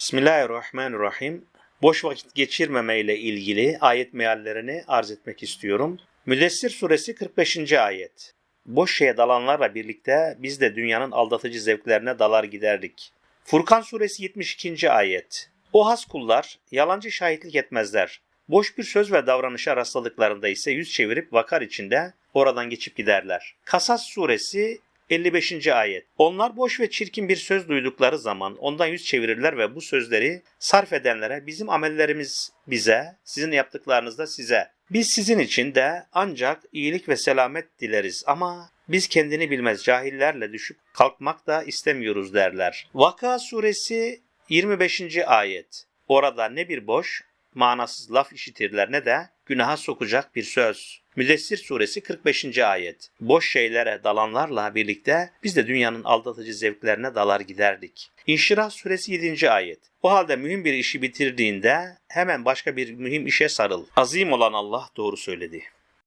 Bismillahirrahmanirrahim. Boş vakit geçirmeme ile ilgili ayet meallerini arz etmek istiyorum. Müdessir suresi 45. ayet. Boş şeye dalanlarla birlikte biz de dünyanın aldatıcı zevklerine dalar giderdik. Furkan suresi 72. ayet. O has kullar yalancı şahitlik etmezler. Boş bir söz ve davranışa rastladıklarında ise yüz çevirip vakar içinde oradan geçip giderler. Kasas suresi 55. ayet. Onlar boş ve çirkin bir söz duydukları zaman ondan yüz çevirirler ve bu sözleri sarf edenlere bizim amellerimiz bize, sizin yaptıklarınız da size. Biz sizin için de ancak iyilik ve selamet dileriz ama biz kendini bilmez cahillerle düşüp kalkmak da istemiyoruz derler. Vaka suresi 25. ayet. Orada ne bir boş, manasız laf işitirler ne de günaha sokacak bir söz. Müdessir suresi 45. ayet. Boş şeylere dalanlarla birlikte biz de dünyanın aldatıcı zevklerine dalar giderdik. İnşirah suresi 7. ayet. O halde mühim bir işi bitirdiğinde hemen başka bir mühim işe sarıl. Azim olan Allah doğru söyledi.